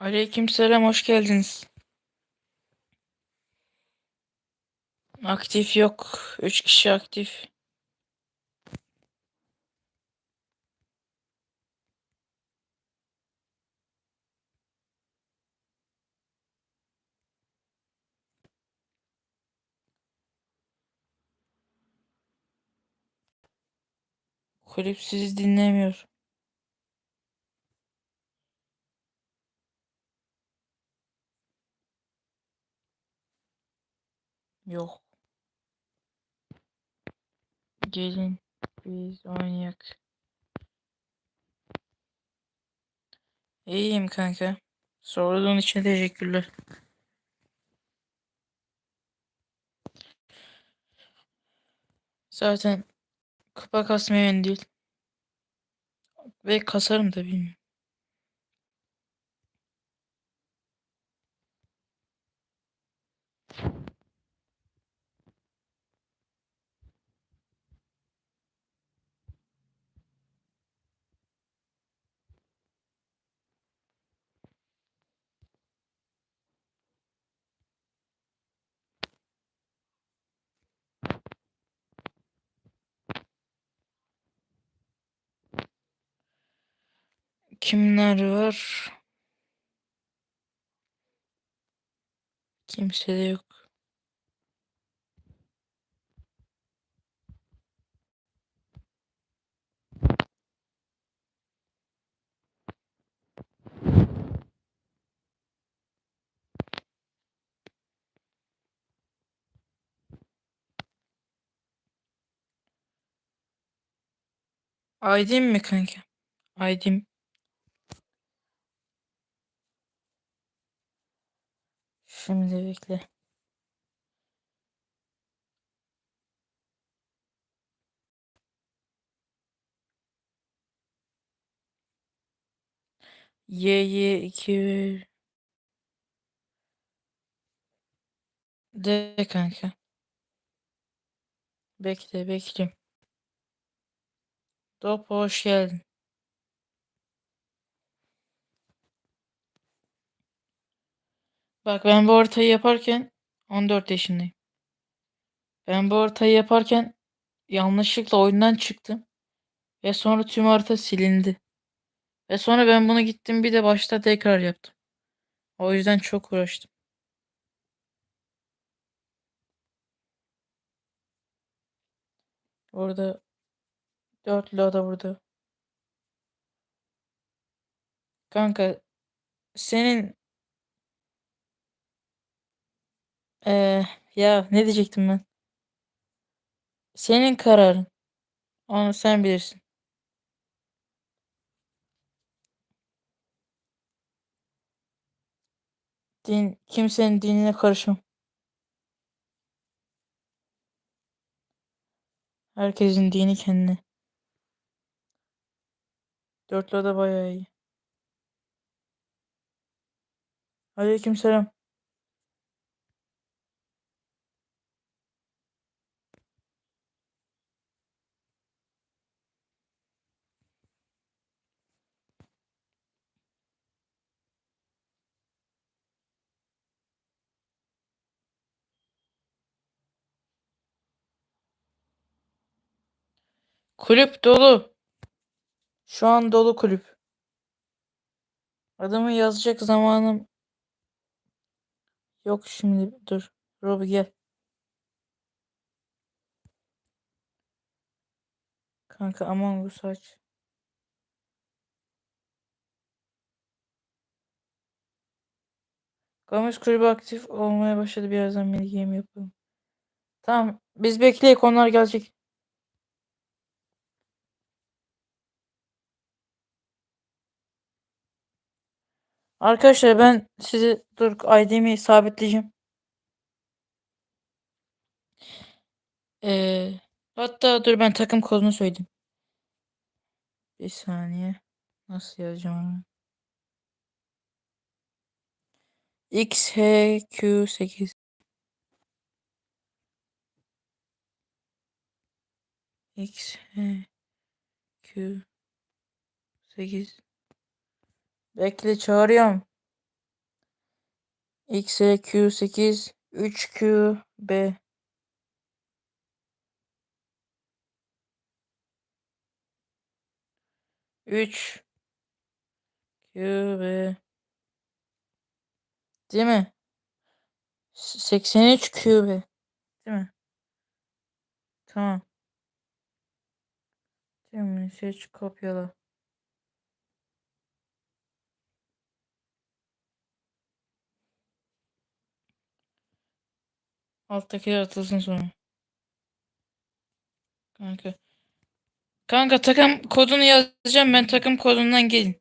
Aleykümselam hoş geldiniz. Aktif yok. 3 kişi aktif. Kulüp sizi dinlemiyor. Yok. Gelin biz oynayak. İyiyim kanka. Sorduğun için teşekkürler. Zaten kupa kasmaya değil. Ve kasarım da bilmiyorum. Kimler var? Kimse de yok. Aydın mi kanka? Aydın. Şimdi bekle. Y Y 2 De kanka. Bekle bekle. Top hoş geldin. Bak ben bu haritayı yaparken 14 yaşındayım. Ben bu haritayı yaparken yanlışlıkla oyundan çıktım. Ve sonra tüm harita silindi. Ve sonra ben bunu gittim bir de başta tekrar yaptım. O yüzden çok uğraştım. Orada 4 da burada. Kanka senin eee ya ne diyecektim ben? Senin kararın. Onu sen bilirsin. Din, kimsenin dinine karışmam. Herkesin dini kendine. Dörtlü da bayağı iyi. Aleykümselam. Kulüp dolu. Şu an dolu kulüp. Adamı yazacak zamanım yok şimdi. Dur. Robi gel. Kanka aman bu saç. Gomez kulübü aktif olmaya başladı. Birazdan mini game yapalım. Tamam. Biz bekleyek onlar gelecek. Arkadaşlar ben sizi dur ID'mi sabitleyeceğim. Ee, hatta dur ben takım kodunu söyleyeyim. Bir saniye. Nasıl yazacağım onu? XHQ8 XHQ8 Bekle çağırıyorum. XQ8 3QB Üç QB Değil mi? S- 83 QB Değil mi? Tamam. Tümünü seç kopyala. Alttakiler atılsın sonra. Kanka. Kanka takım kodunu yazacağım ben takım kodundan gelin.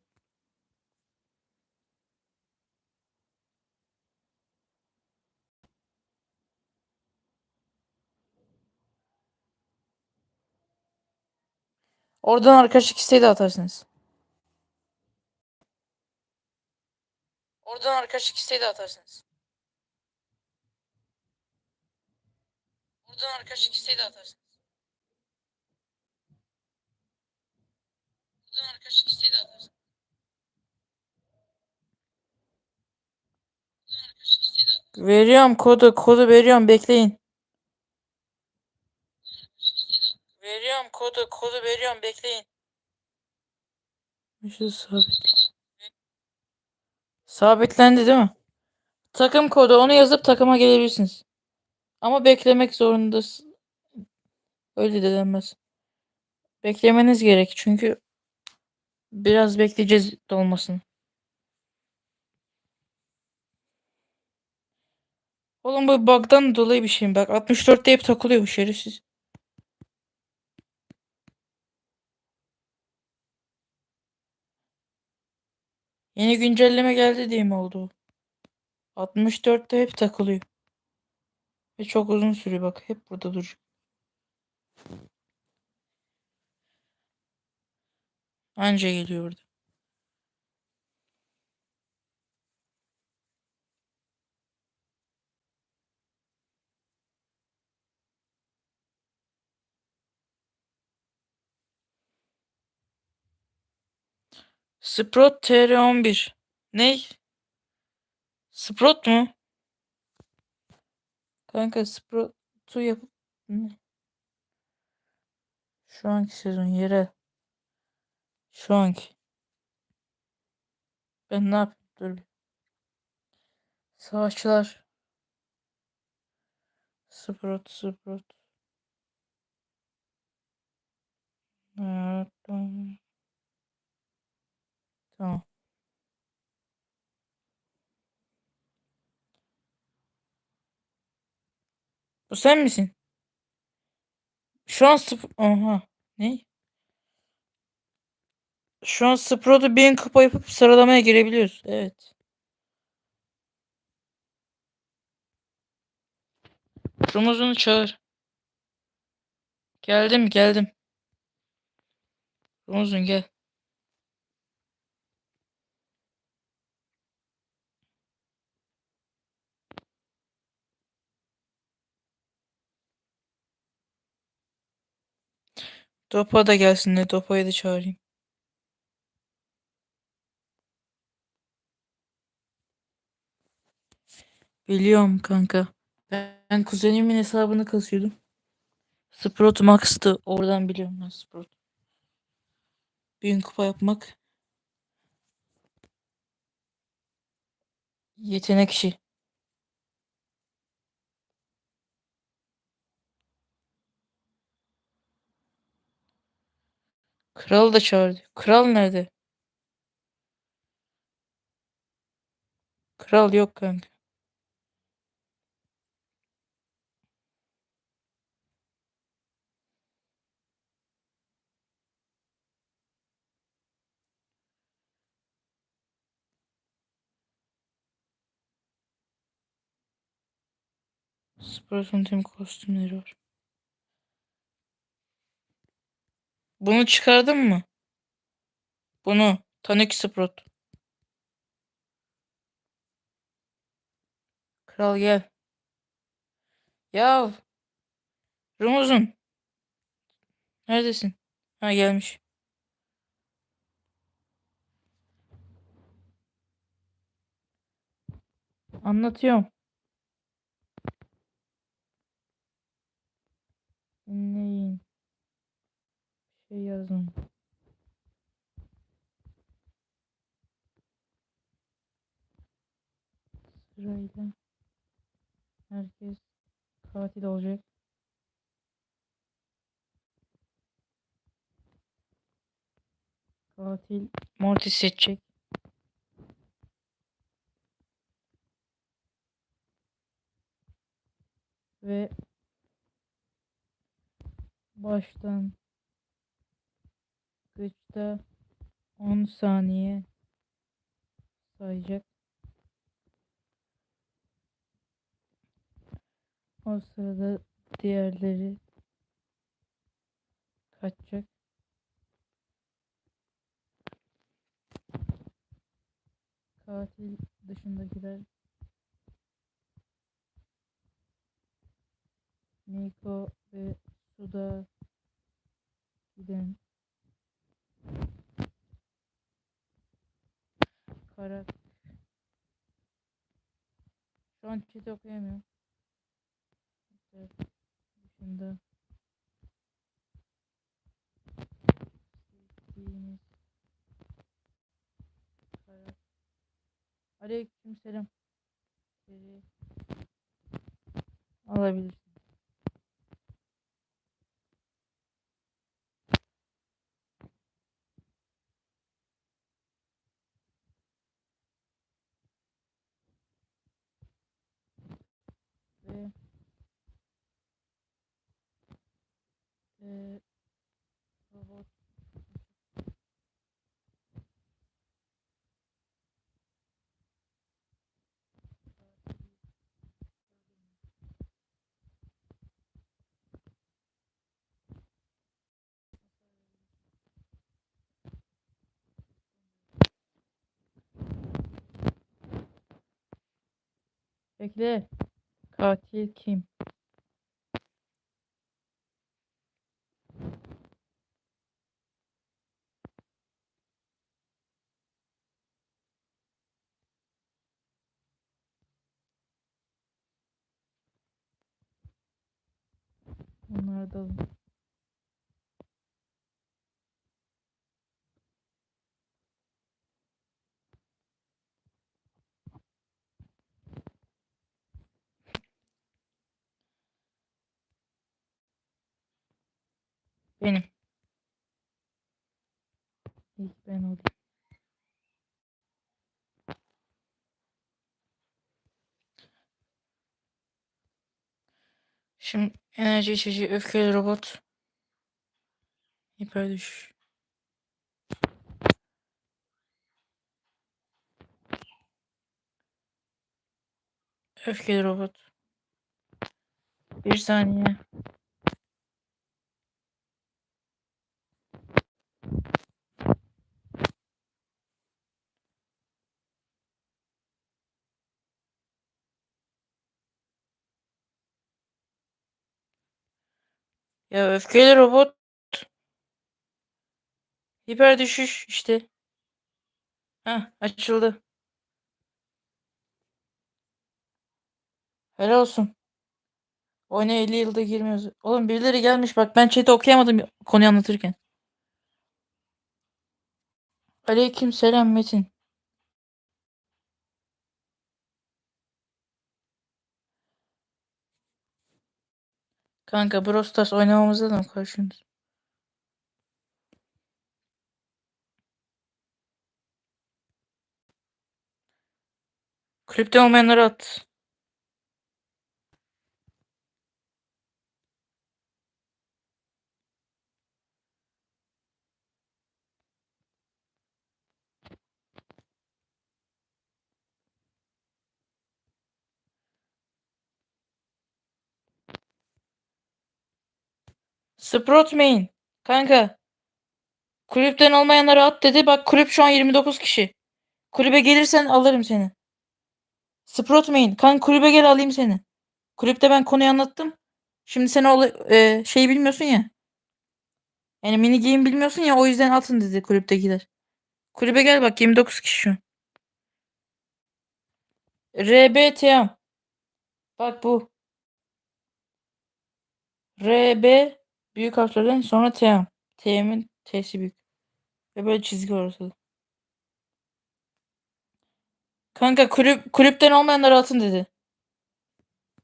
Oradan arkadaşlık isteği de atarsınız. Oradan arkadaşlık isteği de atarsınız. Oradan arkadaşlık isteği de atarsınız. Oradan arkadaşlık isteği de atarsınız. Veriyorum kodu kodu veriyorum bekleyin. Veriyorum kodu kodu veriyorum bekleyin. Şu sabit. Sabitlendi değil mi? Takım kodu onu yazıp takıma gelebilirsiniz. Ama beklemek zorundasın. Öyle de denmez. Beklemeniz gerek çünkü biraz bekleyeceğiz dolmasını. Oğlum bu bug'dan dolayı bir şeyim. Bak 64'te hep takılıyor bu şerefsiz. Yeni güncelleme geldi diye mi oldu? 64'te hep takılıyor. Ve çok uzun sürüyor bak. Hep burada duracak. Anca geliyor burada. Sprott TR11. Ney? Sprott mu? Kanka Sprott'u yapıp? Şu anki sezon yerel. Şu anki. Ben ne yapayım? Dur. Savaşçılar. Sprott, Sprott. Evet, tamam. Bu sen misin? Şu an sp Aha. Ne? Şu an Sprout'u bin kupa yapıp sıralamaya girebiliyoruz. Evet. Rumuzunu çağır. Geldim geldim. Rumuzun gel. Dopa da gelsin de Dopa'yı da çağırayım. Biliyorum kanka. Ben kuzenimin hesabını kasıyordum. Sprout Max'tı. Oradan biliyorum ben Sprout. Bin kupa yapmak. Yetenek işi. Kral da çağırdı. Kral nerede? Kral yok kanka. Sprout'un tüm kostümleri var. Bunu çıkardın mı? Bunu. Tanuki Sprout. Kral gel. Ya. Rumuzun. Neredesin? Ha gelmiş. Anlatıyorum. Dinleyin. Şey yazın. Sırayla. Herkes katil olacak. Katil Mortis seçecek. Ve baştan gıçta 10 saniye sayacak. O sırada diğerleri kaçacak. Katil dışındakiler Niko ve Suda giden Karak Şu an chat okuyamıyorum. Evet, dışında sevdiğiniz Karak Aleykümselam. Geri alabilirsin. Ve eee robot Bekle. Katil kim? Onları da Benim. İlk ben olayım. Şimdi enerji içeceği öfkeli robot. Hiper düşüş. Öfkeli robot. Bir saniye. Ya öfkeli robot. Hiper düşüş işte. Heh açıldı. Helal olsun. Oyuna 50 yılda girmiyoruz. Oğlum birileri gelmiş bak ben chat'i okuyamadım konuyu anlatırken. Aleyküm selam Metin. Kanka Brawl Stars oynamamızda da mı karşınız? Kulüpte olmayanları at. Sprout main. Kanka. Kulüpten olmayanları at dedi. Bak kulüp şu an 29 kişi. Kulübe gelirsen alırım seni. Sprout main. Kanka kulübe gel alayım seni. Kulüpte ben konuyu anlattım. Şimdi sen o e, şeyi bilmiyorsun ya. Yani mini game bilmiyorsun ya o yüzden atın dedi kulüptekiler. Kulübe gel bak 29 kişi şu. RBTM. Bak bu. RB büyük harflerden sonra TM. TM'in T'si büyük. Ve böyle çizgi ortada. Kanka kulüp kulüpten olmayanları atın dedi.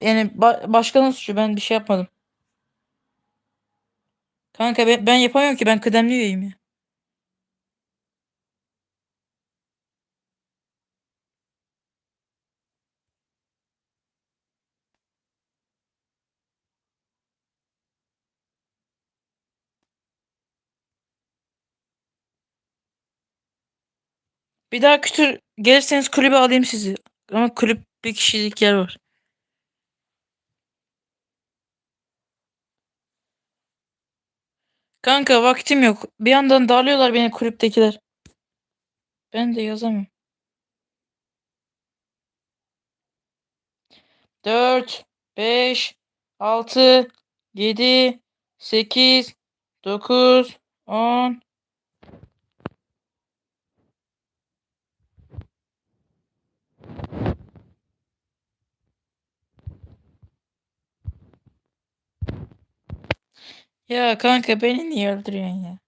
Yani ba- başkanın suçu ben bir şey yapmadım. Kanka ben, ben yapamıyorum ki ben kıdemli üyeyim ya. Bir daha kütür gelirseniz kulübe alayım sizi. Ama kulüp bir kişilik yer var. Kanka vaktim yok. Bir yandan darlıyorlar beni kulüptekiler. Ben de yazamıyorum. 4, 5, 6, 7, 8, 9, 10. Ya kanka beni niye öldürüyorsun ya?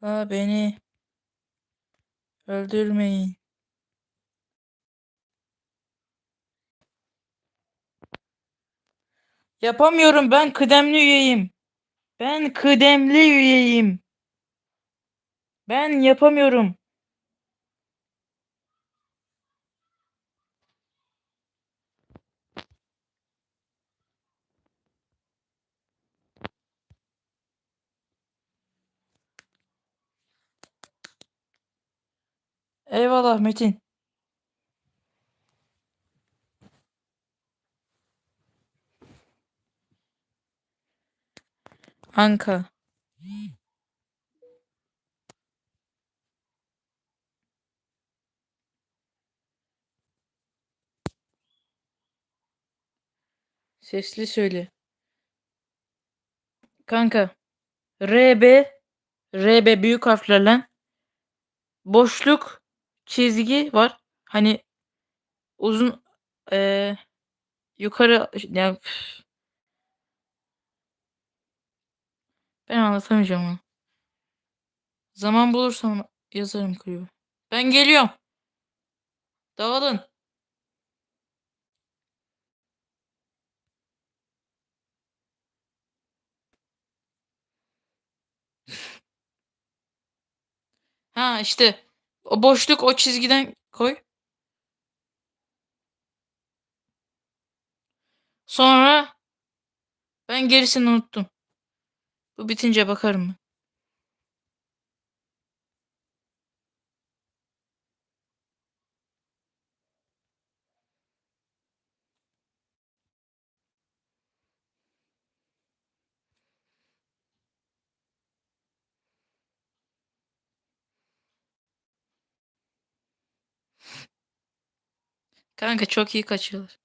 Ha beni öldürmeyin. Yapamıyorum ben kıdemli üyeyim. Ben kıdemli üyeyim. Ben yapamıyorum. Eyvallah Metin. Anka. Sesli söyle. Kanka. RB RB büyük harflerle boşluk çizgi var. Hani uzun eee yukarı yani üf. ben anlatamayacağım onu. Zaman bulursam yazarım kulübe. Ben geliyorum. Dağılın. Ha işte o boşluk o çizgiden koy. Sonra ben gerisini unuttum. Bu bitince bakarım Kanka çok iyi kaçıyorlar.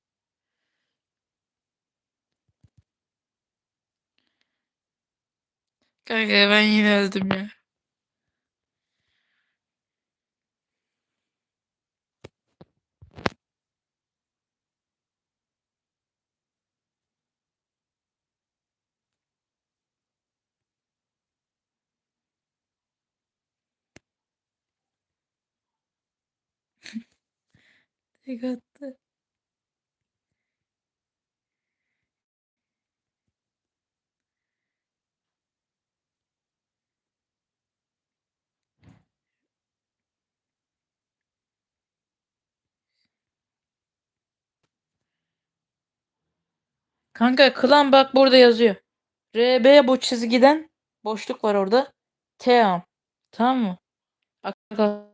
Kanka ben yine öldüm ya. Tek attı. Kanka klan bak burada yazıyor. RB bu çizgiden boşluk var orada. T Tamam mı? Aklı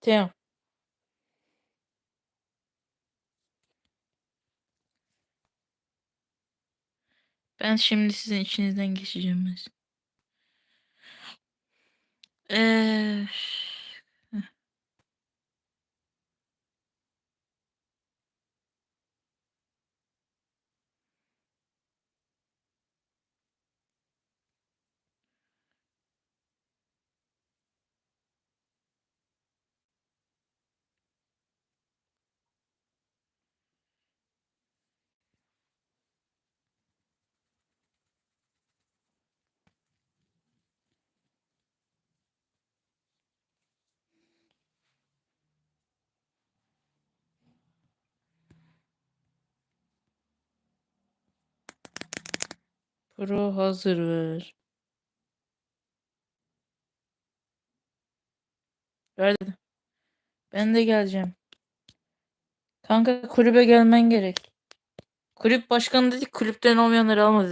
T Ben şimdi sizin içinizden geçeceğim. Eee Pro hazır ver. Ver. Ben de geleceğim. Kanka kulübe gelmen gerek. Kulüp başkanı dedi ki, kulüpten olmayanları alma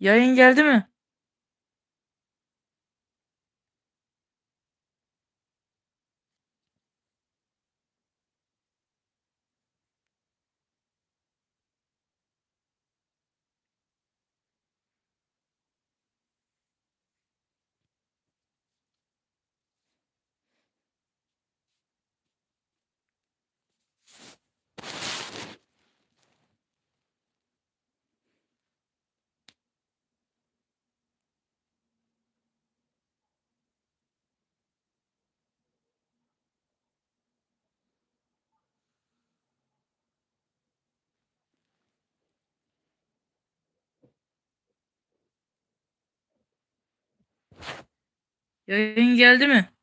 Yayın geldi mi? Yayın geldi mi?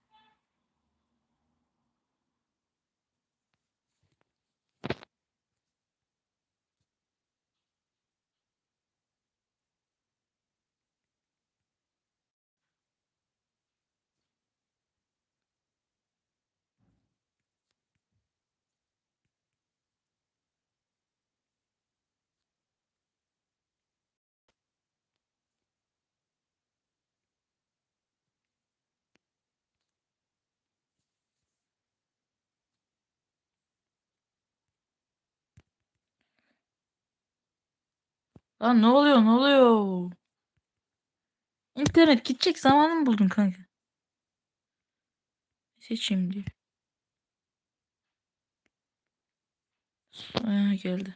Lan ne oluyor ne oluyor? İnternet gidecek zamanı mı buldun kanka? Seçeyim diye. Ha, geldi.